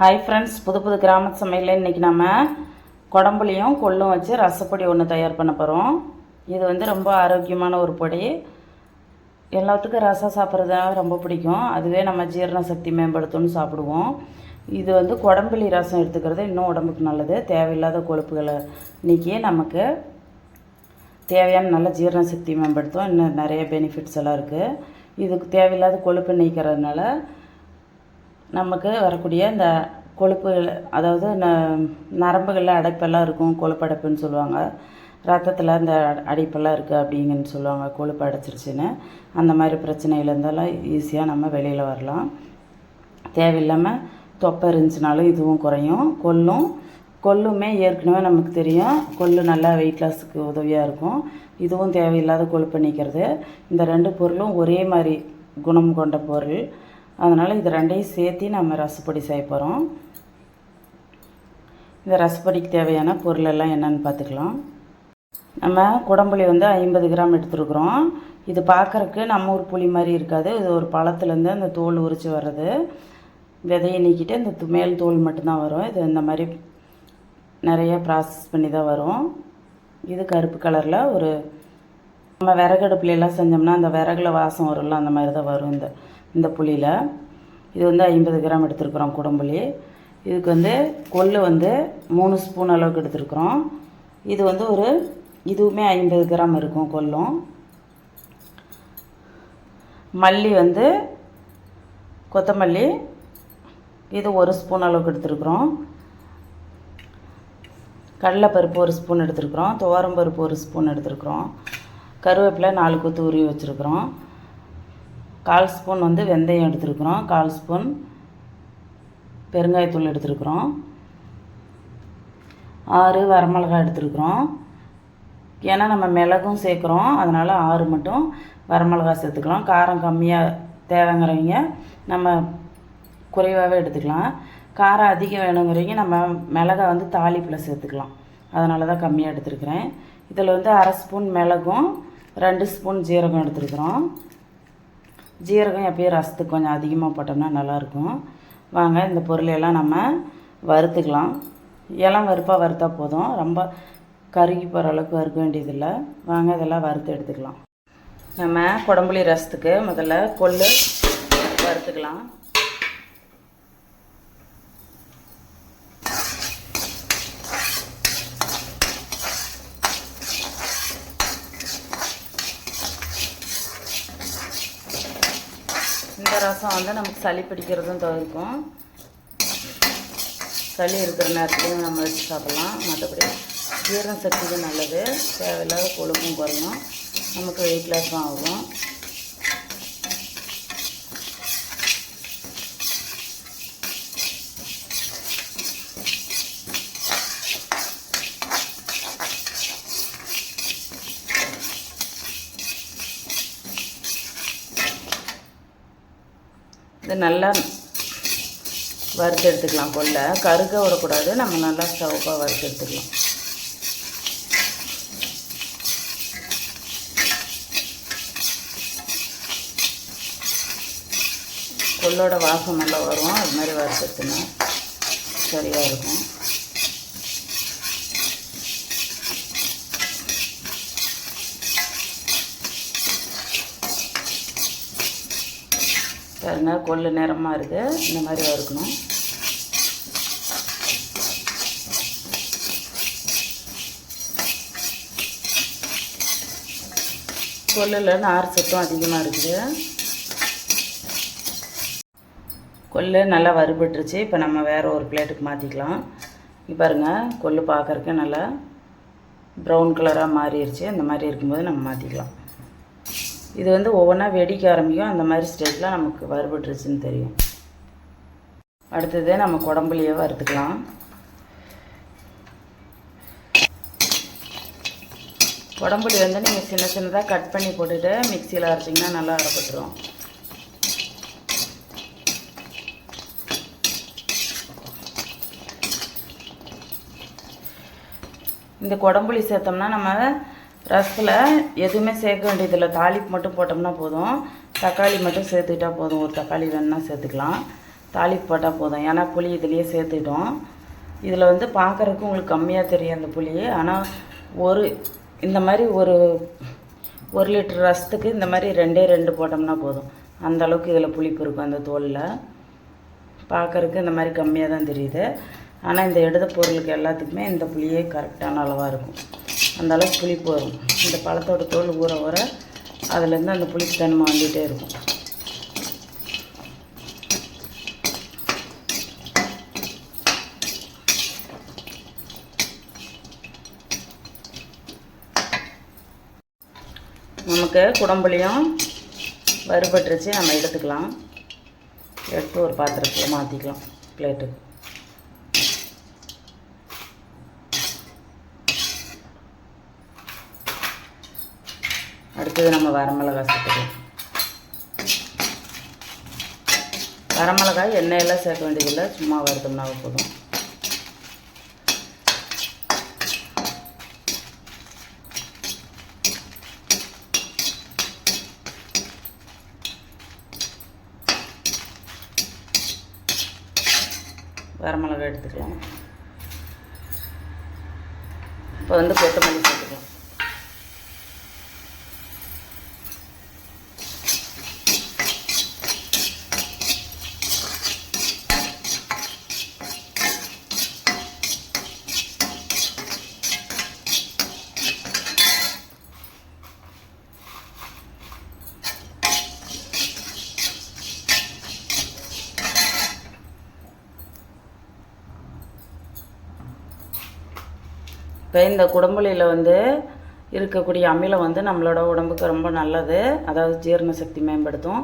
Hi friends புது புது கிராம சமையலில் இன்றைக்கி நம்ம குடம்புலையும் கொள்ளும் வச்சு ரசப்பொடி ஒன்று தயார் பண்ண போகிறோம் இது வந்து ரொம்ப ஆரோக்கியமான ஒரு பொடி. எல்லாத்துக்கும் ரசம் சாப்பிட்றது ரொம்ப பிடிக்கும். அதுவே நம்ம ஜீரண சக்தி மேம்படுத்தும்னு சாப்பிடுவோம். இது வந்து குடம்புளி ரசம் எடுத்துக்கிறது இன்னும் உடம்புக்கு நல்லது. தேவையில்லாத கொழுப்புகளை நீக்கி நமக்கு தேவையான நல்ல ஜீரண சக்தி மேம்படுத்தும். இன்னும் நிறைய பெனிஃபிட்ஸ் எல்லாம் இருக்குது இதுக்கு தேவையில்லாத கொழுப்பு நீக்கிறதுனால நமக்கு வரக்கூடிய இந்த கொழுப்பு அதாவது ந நரம்புகளில் அடைப்பெல்லாம் இருக்கும் கொழுப்படைப்புன்னு சொல்லுவாங்க. ரத்தத்தில் இந்த அடைப்பெல்லாம் இருக்குது அப்படிங்கன்னு சொல்லுவாங்க கொழுப்பு அடைச்சிருச்சுன்னு. அந்த மாதிரி பிரச்சனைகள் இருந்தாலும் ஈஸியாக நம்ம வெளியில் வரலாம். தேவையில்லாமல் தொப்பை இருந்துச்சுனாலும் இதுவும் குறையும். கொல்லும். கொல்லுமே ஏற்கனவே நமக்கு தெரியும். கொள்ளு நல்லா வெயிட் லாஸுக்கு உதவியாக இருக்கும். இதுவும் தேவையில்லாத கொழுப்பு நீக்கிறது. இந்த ரெண்டு பொருளும் ஒரே மாதிரி குணம் கொண்ட பொருள். அதனால் இது ரெண்டையும் சேர்த்து நம்ம ரசப்பொடி செய்ய போகிறோம் இந்த ரசப்பொடிக்கு தேவையான பொருளெல்லாம் என்னென்னு பார்த்துக்கலாம். நம்ம குடம்புளி வந்து ஐம்பது கிராம் எடுத்துருக்குறோம். இது பார்க்குறக்கு நம்ம ஊர் புளி மாதிரி இருக்காது. இது ஒரு பழத்துலேருந்து அந்த தோல் உரித்து வர்றது. விதையை நீக்கிட்டு இந்த து- மேல் தோல் மட்டும்தான் வரும். இது இந்த மாதிரி நிறைய ப்ராசஸ் பண்ணி தான் வரும். இது கருப்பு கலரில் ஒரு நம்ம விறகடுப்புலாம் செஞ்சோம்னா அந்த விறகுல வாசம் வரும்ல அந்த மாதிரி தான் வரும் இந்த இந்த புளியில். இது வந்து ஐம்பது கிராம் எடுத்துருக்குறோம் குடம்புளி. இதுக்கு வந்து கொள்ளு வந்து மூணு ஸ்பூன் அளவுக்கு எடுத்துருக்குறோம். இது வந்து ஒரு இதுவுமே ஐம்பது கிராம் இருக்கும் கொல்லும் மல்லி வந்து கொத்தமல்லி இது ஒரு ஸ்பூன் அளவுக்கு எடுத்துருக்குறோம். கடலைப்பருப்பு ஒரு ஸ்பூன் எடுத்துருக்குறோம். துவரம்பருப்பு ஒரு ஸ்பூன் எடுத்துருக்குறோம். கருவேப்பிலை நாலு கொத்து உருவி வச்சுருக்குறோம். கால் ஸ்பூன் வந்து வெந்தயம் எடுத்துருக்குறோம். கால் ஸ்பூன் பெருங்காயத்தூள் எடுத்துருக்குறோம். ஆறு வரமிளகாய் எடுத்துருக்குறோம். ஏன்னா நம்ம மிளகும் சேர்க்குறோம். அதனால் ஆறு மட்டும் வரமிளகாய் சேர்த்துக்கலாம். காரம் கம்மியாக தேவைங்கிறவங்க நம்ம குறைவாகவே எடுத்துக்கலாம். காரம் அதிகம் வேணுங்கிறவங்க நம்ம மிளகாய் வந்து தாளிப்பில் சேர்த்துக்கலாம். அதனால தான் கம்மியாக எடுத்துருக்குறேன். இதில் வந்து அரை ஸ்பூன் மிளகும் ரெண்டு ஸ்பூன் ஜீரகம் எடுத்துருக்குறோம். ஜீரகம் எப்பயும் ரசத்துக்கு கொஞ்சம் அதிகமாக போட்டோம்னா நல்லாயிருக்கும். வாங்க இந்த பொருளையெல்லாம் நம்ம வறுத்துக்கலாம். இளம் வறுப்பாக வறுத்தா போதும். ரொம்ப கருகி போகிற அளவுக்கு வறுக்க வேண்டியதில்லை. வாங்க இதெல்லாம் வறுத்து எடுத்துக்கலாம். நம்ம குடம்புளி ரசத்துக்கு முதல்ல கொள்ளு வறுத்துக்கலாம். இந்த ரசம் வந்து நமக்கு சளி பிடிக்கிறதும் தவிர்க்கும். சளி இருக்கிற நேரத்துலையும் நம்ம வச்சு சாப்பிட்லாம். மற்றபடி ஜீரண சக்திக்கு நல்லது. தேவையில்லாத கொழுப்பும் குறையும். நமக்கு வெயிட் லாஸும் ஆகும். இது நல்லா வறுத்து எடுத்துக்கலாம் கொல்லை கருக விடக்கூடாது. நம்ம நல்லா ஸ்டவ்வாக வறுத்து எடுத்துக்கலாம். கொள்ளோட வாசம் நல்லா வரும். அது மாதிரி வறுத்துட்டுனா சரியாக இருக்கும். பாருங்க கொள்ளு நிறமாக இருக்குது இந்த மாதிரி வறுக்கணும் கொல்லில் நார் சத்தம் அதிகமாக இருக்குது. கொள்ளு நல்லா வறுபட்டுருச்சு. இப்போ நம்ம வேறு ஒரு பிளேட்டுக்கு மாற்றிக்கலாம் இப்போ பாருங்க கொள்ளு பார்க்குறக்கு நல்லா ப்ரௌன் கலராக மாறிடுச்சு அந்த மாதிரி இருக்கும்போது நம்ம மாற்றிக்கலாம் இது வந்து ஒவ்வொன்றா வெடிக்க ஆரம்பிக்கும். அந்த மாதிரி ஸ்டேஜில் நமக்கு வறுபட்டுருச்சுன்னு தெரியும். அடுத்தது நம்ம குடம்புலையே வறுத்துக்கலாம். குடம்புளி வந்து நீங்கள் சின்ன சின்னதாக கட் பண்ணி போட்டுட்டு மிக்சியில் அரைச்சிங்கன்னா நல்லா அரைப்பட்டுரும். இந்த குடம்புளி சேர்த்தோம்னா நம்ம ரசத்தில் எதுவுமே சேர்க்க வேண்டியதில்லை. தாளிப்பு மட்டும் போட்டோம்னா போதும். தக்காளி மட்டும் சேர்த்துக்கிட்டா போதும். ஒரு தக்காளி வேணுன்னா சேர்த்துக்கலாம். தாளிப்பு போட்டால் போதும். ஏன்னா புளி இதுலேயே சேர்த்துக்கிட்டோம். இதில் வந்து பார்க்குறதுக்கு உங்களுக்கு கம்மியாக தெரியும் அந்த புளி. ஆனால் ஒரு இந்த மாதிரி ஒரு ஒரு லிட்டர் ரசத்துக்கு இந்த மாதிரி ரெண்டே ரெண்டு போட்டோம்னா போதும். அந்தளவுக்கு இதில் புளிப்பு இருக்கும் அந்த தோலில். பார்க்குறதுக்கு இந்த மாதிரி கம்மியாக தான் தெரியுது. ஆனால் இந்த எடுத்த பொருளுக்கு எல்லாத்துக்குமே இந்த புளியே கரெக்டான அளவாக இருக்கும். அந்த அளவுக்கு புளிப்பு வரும் இந்த பழத்தோட தோல் ஊற ஊற அதுலேருந்து அந்த புளிப்பு தன்மை வந்துகிட்டே இருக்கும். நமக்கு குடம்புளியும் வறுபட்டுருச்சு. நம்ம எடுத்துக்கலாம். எடுத்து ஒரு பாத்திரத்தில் மாற்றிக்கலாம் பிளேட்டுக்கு அடுத்தது நம்ம வரமிளகாய் சேர்த்துக்கலாம். வரமிளகாய் எண்ணெயெல்லாம் சேர்க்க வேண்டியதில்லை. சும்மா வறுத்தோம்னா போதும். வரமிளகாய் எடுத்துக்கலாம். இப்போ வந்து கொத்தமல்லி சேர்த்துக்கலாம். இப்போ இந்த குடம்புளியில் வந்து இருக்கக்கூடிய அமிலம் வந்து நம்மளோட உடம்புக்கு ரொம்ப நல்லது. அதாவது ஜீரண சக்தி மேம்படுத்தும்.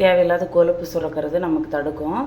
தேவையில்லாத கொழுப்பு சுரக்கிறது நமக்கு தடுக்கும்.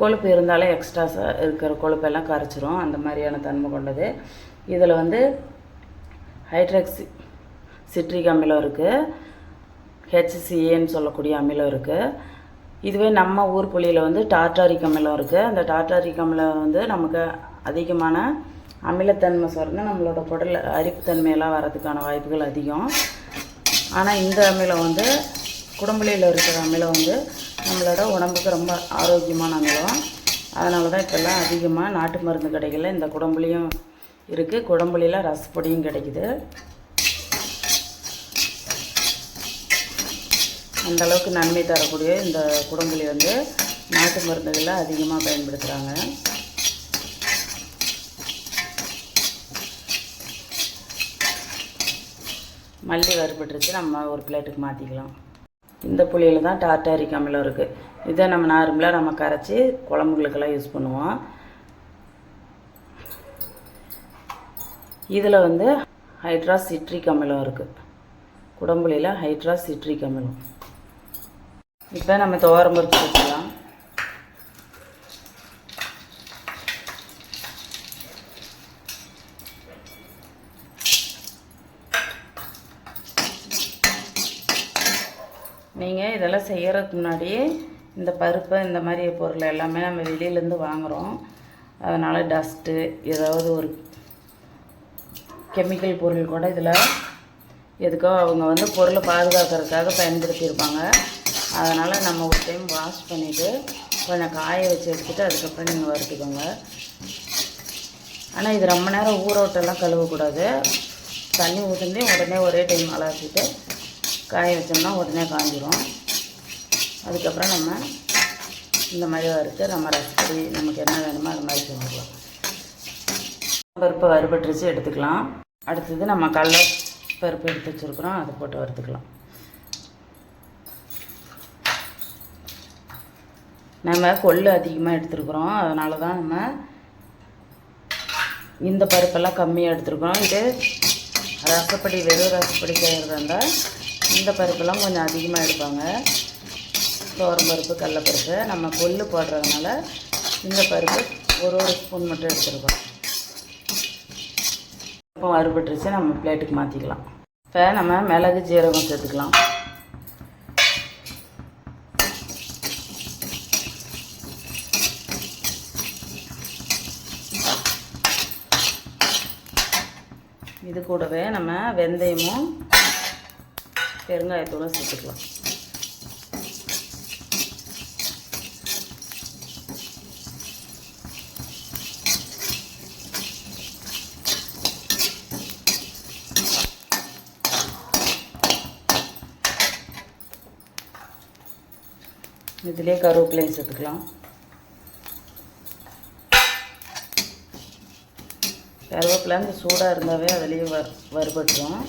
கொழுப்பு இருந்தாலே எக்ஸ்ட்ரா இருக்கிற கொழுப்பெல்லாம் கரைச்சிரும். அந்த மாதிரியான தன்மை கொண்டது. இதில் வந்து ஹைட்ராக்சி சிட்ரிக் அமிலம் இருக்குது ஹெச்சிசிஏன்னு சொல்லக்கூடிய அமிலம் இருக்குது இதுவே நம்ம ஊர் புளியில் வந்து டார்டாரிக் அமிலம் இருக்குது அந்த டார்டாரிக் அமிலம் வந்து நமக்கு அதிகமான அமிலத்தன்மை சொன்னா நம்மளோட குடல் அரிப்புத்தன்மையெல்லாம் வர்றதுக்கான வாய்ப்புகள் அதிகம். ஆனால் இந்த அமிலம் வந்து குடம்புளியில் இருக்கிற அமிலம் வந்து நம்மளோட உடம்புக்கு ரொம்ப ஆரோக்கியமான அமிலம். அதனால தான் இப்போல்லாம் அதிகமாக நாட்டு மருந்து கடைகளில் இந்த குடம்புளியும் இருக்குது குடம்புளியில் ரசப்பொடியும் கிடைக்குது. அந்த அளவுக்கு நன்மை தரக்கூடிய இந்த குடம்புளி வந்து நாட்டு மருந்துகளில் அதிகமாக பயன்படுத்துகிறாங்க மல்லி வறுபட்டுருச்சு நம்ம ஒரு பிளேட்டுக்கு மாற்றிக்கலாம் இந்த புளியில் தான் டார்டாரிக் அமிலம் இருக்குது இதை நம்ம நார்மலாக நம்ம கரைச்சி குழம்புகளுக்கெல்லாம் யூஸ் பண்ணுவோம். இதில் வந்து ஹைட்ரா சிட்ரிக் அமிலம் இருக்குது குடம்புளியில் ஹைட்ரா சிட்ரிக் அமிலம் இப்போ நம்ம துவரம் பருப்பு வச்சுக்கலாம் நீங்கள் இதெல்லாம் செய்கிறதுக்கு முன்னாடி இந்த பருப்பு இந்த மாதிரி பொருள் எல்லாமே நம்ம வெளியிலேருந்து வாங்குகிறோம் அதனால் டஸ்ட்டு ஏதாவது ஒரு கெமிக்கல் பொருள் கூட இதில் எதுக்கோ அவங்க வந்து பொருளை பாதுகாக்கிறதுக்காக பயன்படுத்தியிருப்பாங்க. அதனால் நம்ம ஒரு டைம் வாஷ் பண்ணிவிட்டு கொஞ்சம் காய வச்சு எடுத்துகிட்டு அதுக்கப்புறம் நீங்கள் வறுத்துக்கோங்க. ஆனால் இது ரொம்ப நேரம் ஊற விட்டெல்லாம் கழுவக்கூடாது. தண்ணி ஊற்றுனே உடனே ஒரே டைம் அலாசிட்டு காய வச்சோம்னா உடனே காஞ்சிரும். அதுக்கப்புறம் நம்ம இந்த மாதிரி வறுத்து நம்ம ரசப்படி நமக்கு என்ன வேணுமோ அது மாதிரி செஞ்சுக்கலாம். பருப்பு வறுபட்டுருச்சு எடுத்துக்கலாம். அடுத்தது நம்ம கடல பருப்பு எடுத்து வச்சுருக்குறோம் அதை போட்டு வறுத்துக்கலாம். நம்ம கொள்ளு அதிகமாக எடுத்துருக்குறோம் அதனால தான் நம்ம இந்த பருப்பெல்லாம் கம்மியாக எடுத்துருக்குறோம். இது ரசப்படி வெறும் ரசப்படி செய்கிறதா இருந்தால் இந்த பருப்புலாம் கொஞ்சம் அதிகமாக எடுப்பாங்க. தோரம் பருப்பு கடலப்பருப்பு. நம்ம கொல்லு போடுறதுனால இந்த பருப்பு ஒரு ஒரு ஸ்பூன் மட்டும் எடுத்துருக்கோம். இப்போ வறுபட்டுருச்சு நம்ம பிளேட்டுக்கு மாற்றிக்கலாம் இப்போ நம்ம மிளகு ஜீரகம் சேர்த்துக்கலாம். இது கூடவே நம்ம வெந்தயமும் பெருங்காயத்தோடு சேர்த்துக்கலாம். இதிலே கருவேப்பிலையும் சேர்த்துக்கலாம். கருவேப்பிலை அந்த சூடாக இருந்தாவே அதுலேயே வ வறுபட்டுரும்.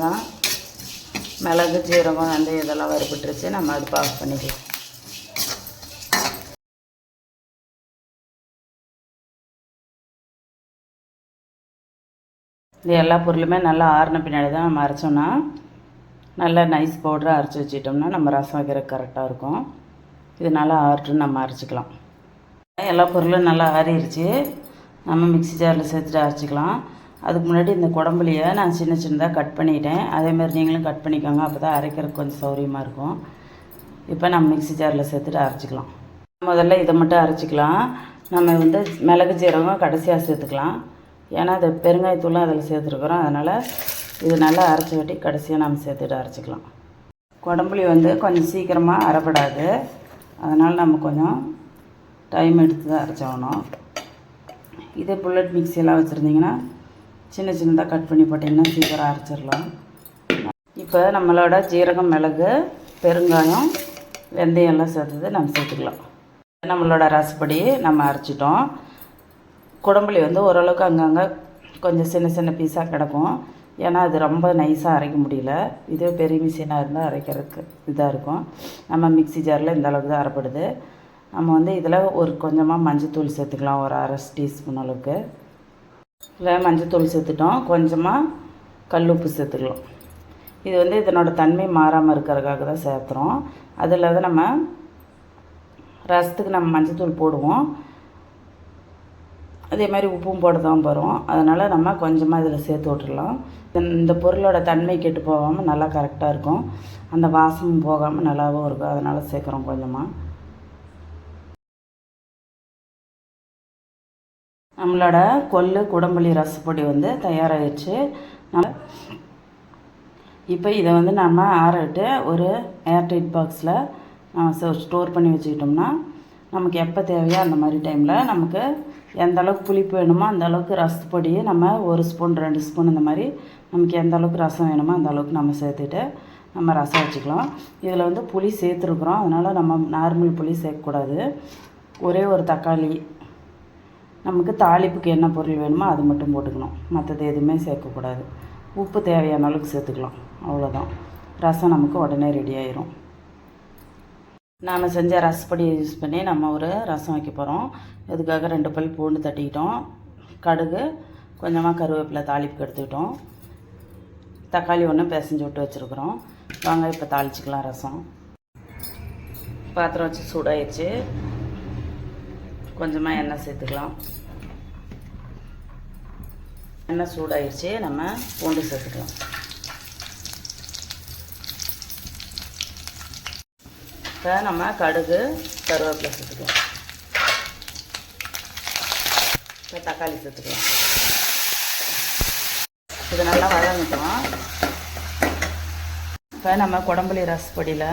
மிளகாய் மிளகு ஜீரகம் அந்த இதெல்லாம் வறுபட்டுருச்சு. நம்ம அடுப்பு ஆஃப் பண்ணிக்கலாம். இது எல்லா பொருளுமே நல்லா ஆறின பின்னாடி தான் நம்ம அரைச்சோன்னா நல்லா நைஸ் பவுடராக அரைச்சி வச்சிட்டோம்னா நம்ம ரசம் வைக்கிறதுக்கு கரெக்டாக இருக்கும். இது நல்லா ஆறுட்டுன்னு நம்ம அரைச்சிக்கலாம். எல்லா பொருளும் நல்லா ஆறிடுச்சு நம்ம மிக்ஸி ஜாரில் சேர்த்துட்டு அரைச்சிக்கலாம். அதுக்கு முன்னாடி இந்த குடம்புலியை நான் சின்ன சின்னதாக கட் பண்ணிட்டேன். அதேமாதிரி நீங்களும் கட் பண்ணிக்கோங்க அப்போ தான் அரைக்கிறதுக்கு கொஞ்சம் சௌரியமாக இருக்கும். இப்போ நம்ம மிக்ஸி ஜாரில் சேர்த்துட்டு அரைச்சிக்கலாம். முதல்ல இதை மட்டும் அரைச்சிக்கலாம். நம்ம வந்து மிளகு ஜீரகம் கடைசியாக சேர்த்துக்கலாம். ஏன்னா அது பெருங்காயத்தூளும் அதில் சேர்த்துருக்குறோம். அதனால் இது நல்லா அரைச்சி வெட்டி கடைசியாக நம்ம சேர்த்துட்டு அரைச்சிக்கலாம். குடம்புளி வந்து கொஞ்சம் சீக்கிரமாக அரைப்படாது. அதனால் நம்ம கொஞ்சம் டைம் எடுத்து தான் அரைச்சாகணும். இதே புல்லட் மிக்சியெல்லாம் வச்சுருந்தீங்கன்னா சின்ன சின்னதாக கட் பண்ணி போட்டிங்கன்னா சீக்கிரம் அரைச்சிடலாம். இப்போ நம்மளோட ஜீரகம் மிளகு பெருங்காயம் வெந்தயம் எல்லாம் சேர்த்தது நம்ம சேர்த்துக்கலாம். நம்மளோட ரசப்படி நம்ம அரைச்சிட்டோம். குடம்புளி வந்து ஓரளவுக்கு அங்கங்கே கொஞ்சம் சின்ன சின்ன பீஸாக கிடக்கும். ஏன்னா அது ரொம்ப நைஸாக அரைக்க முடியல. இதே பெரிய மிஷினாக இருந்தால் அரைக்கிறதுக்கு இதாக இருக்கும். நம்ம மிக்ஸி ஜாரில் இந்த அளவுக்கு தான் அரைப்படுது. நம்ம வந்து இதில் ஒரு கொஞ்சமாக மஞ்சத்தூள் சேர்த்துக்கலாம். ஒரு அரை டீஸ்பூன் அளவுக்கு. இல்லை மஞ்சத்தூள் சேர்த்துட்டோம். கொஞ்சமாக கல் உப்பு சேர்த்துக்கலாம். இது வந்து இதனோட தன்மை மாறாமல் இருக்கிறதுக்காக தான் சேர்த்துறோம். அது இல்லாத நம்ம ரசத்துக்கு நம்ம மஞ்சத்தூள் போடுவோம். அதே மாதிரி உப்பும் போட தான் போகிறோம் அதனால் நம்ம கொஞ்சமாக இதில் சேர்த்து விட்டுடலாம் இந்த பொருளோட தன்மை கெட்டு போகாமல் நல்லா கரெக்டாக இருக்கும். அந்த வாசமும் போகாமல் நல்லாவும் இருக்கும். அதனால் சேர்க்குறோம் கொஞ்சமாக நம்மளோட கொள்ளு குடம்புளி ரசப்பொடி வந்து தயாராகிடுச்சு நம்ம இப்போ இதை வந்து நம்ம ஆறிட்டு ஒரு ஏர்டைட் பாக்ஸில் நம்ம ஸ்டோர் பண்ணி வச்சுக்கிட்டோம்னா நமக்கு எப்போ தேவையோ அந்த மாதிரி டைமில் நமக்கு எந்த அளவுக்கு புளிப்பு வேணுமோ அந்த அளவுக்கு ரசப்பொடியை நம்ம ஒரு ஸ்பூன் ரெண்டு ஸ்பூன் இந்த மாதிரி நமக்கு எந்த அளவுக்கு ரசம் வேணுமோ அந்த அளவுக்கு நம்ம சேர்த்துட்டு நம்ம ரசம் வச்சுக்கலாம். இதில் வந்து புளி சேர்த்துருக்குறோம். அதனால் நம்ம நார்மல் புளி சேர்க்கக்கூடாது. ஒரே ஒரு தக்காளி நமக்கு தாளிப்புக்கு என்ன பொருள் வேணுமோ அது மட்டும் போட்டுக்கணும். மற்றது எதுவுமே சேர்க்கக்கூடாது. உப்பு தேவையான அளவுக்கு சேர்த்துக்கலாம். அவ்வளோதான் ரசம் நமக்கு உடனே ரெடி ஆயிரும். நாம் செஞ்ச ரசப்பொடியை யூஸ் பண்ணி நம்ம ஒரு ரசம் வைக்க போகிறோம் இதுக்காக ரெண்டு பல் பூண்டு தட்டிக்கிட்டோம். கடுகு கொஞ்சமாக கருவேப்பிலை தாளிப்புக்கு எடுத்துக்கிட்டோம். தக்காளி ஒன்று பிசைஞ்சு விட்டு வச்சுருக்குறோம். வாங்க இப்போ தாளிச்சிக்கலாம் ரசம். பாத்திரம் வச்சு சூடாயிடுச்சு கொஞ்சமாக எண்ணெய் சேர்த்துக்கலாம். எண்ணெய் சூடாயிடுச்சு நம்ம பூண்டு சேர்த்துக்கலாம். இப்போ நம்ம கடுகு கருவேப்பிலை சேர்த்துக்கலாம். இப்போ தக்காளி சேர்த்துக்கலாம். இது நல்லா வதங்கட்டும். இப்போ நம்ம குடம்புளி ரசப்பொடியில்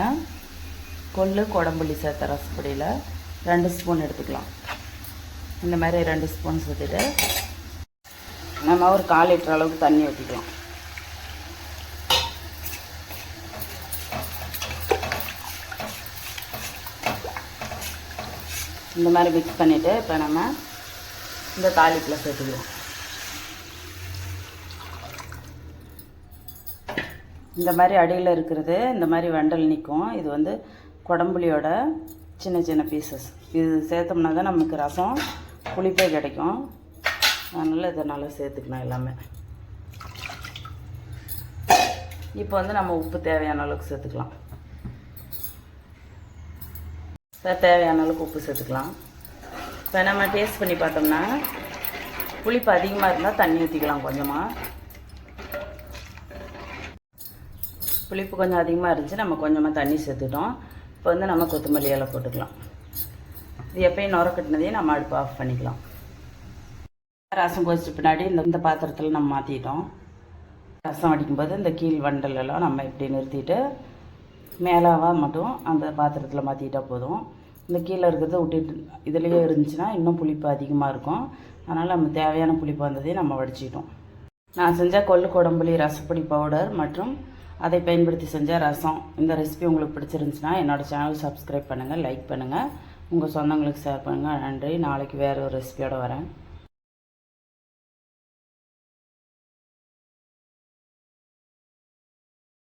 கொள்ளு குடம்புளி சேர்த்த ரசப்பொடியில் ரெண்டு ஸ்பூன் எடுத்துக்கலாம். இந்த மாதிரி ரெண்டு ஸ்பூன் ஊற்றிட்டு நம்ம ஒரு கால் லிட்டர் அளவுக்கு தண்ணி ஊற்றிக்கலாம் இந்த மாதிரி மிக்ஸ் பண்ணிவிட்டு இப்போ நம்ம இந்த தாளிப்பில் சேர்த்துக்குவோம் இந்த மாதிரி அடியில் இருக்கிறது இந்த மாதிரி வெண்டல் நிற்கும் இது வந்து குடம்புளியோட சின்ன சின்ன பீசஸ் இது சேர்த்தோம்னா தான் நமக்கு ரசம் புளிப்பே கிடைக்கும். அதனால் இதை நல்லா சேர்த்துக்கணும் எல்லாமே. இப்போ வந்து நம்ம உப்பு தேவையான அளவுக்கு சேர்த்துக்கலாம். தேவையான அளவுக்கு உப்பு சேர்த்துக்கலாம். இப்போ நம்ம டேஸ்ட் பண்ணி பார்த்தோம்னா புளிப்பு அதிகமாக இருந்தால் தண்ணி ஊற்றிக்கலாம் கொஞ்சமாக புளிப்பு கொஞ்சம் அதிகமாக இருந்துச்சு நம்ம கொஞ்சமாக தண்ணி சேர்த்துட்டோம். இப்போ வந்து நம்ம கொத்தமல்லி இலை போட்டுக்கலாம். இது எப்பயும் நுர கட்டினதையும் நம்ம அடுப்பு ஆஃப் பண்ணிக்கலாம். ரசம் கொதிச்ச பின்னாடி இந்த இந்த பாத்திரத்தில் நம்ம மாற்றிட்டோம் ரசம் அடிக்கும்போது இந்த கீழ் வண்டலெல்லாம் நம்ம இப்படி நிறுத்திட்டு மேலாவாக மட்டும் அந்த பாத்திரத்தில் மாற்றிட்டால் போதும். இந்த கீழே இருக்கிறத விட்டுட்டு இதுலேயே இருந்துச்சுன்னா இன்னும் புளிப்பு அதிகமாக இருக்கும். அதனால் நம்ம தேவையான புளிப்பு வந்ததையும் நம்ம வடிச்சிட்டோம். நான் செஞ்ச கொள்ளு குடம்புளி ரசப்பொடி பவுடர் மற்றும் அதை பயன்படுத்தி செஞ்ச ரசம். இந்த ரெசிபி உங்களுக்கு பிடிச்சிருந்துச்சுன்னா என்னோடய சேனல் சப்ஸ்கிரைப் பண்ணுங்கள் லைக் பண்ணுங்கள் உங்கள் சொந்தங்களுக்கு ஷேர் பண்ணுங்கள் நன்றி. நாளைக்கு வேறு ஒரு ரெசிபியோடு வரேன்.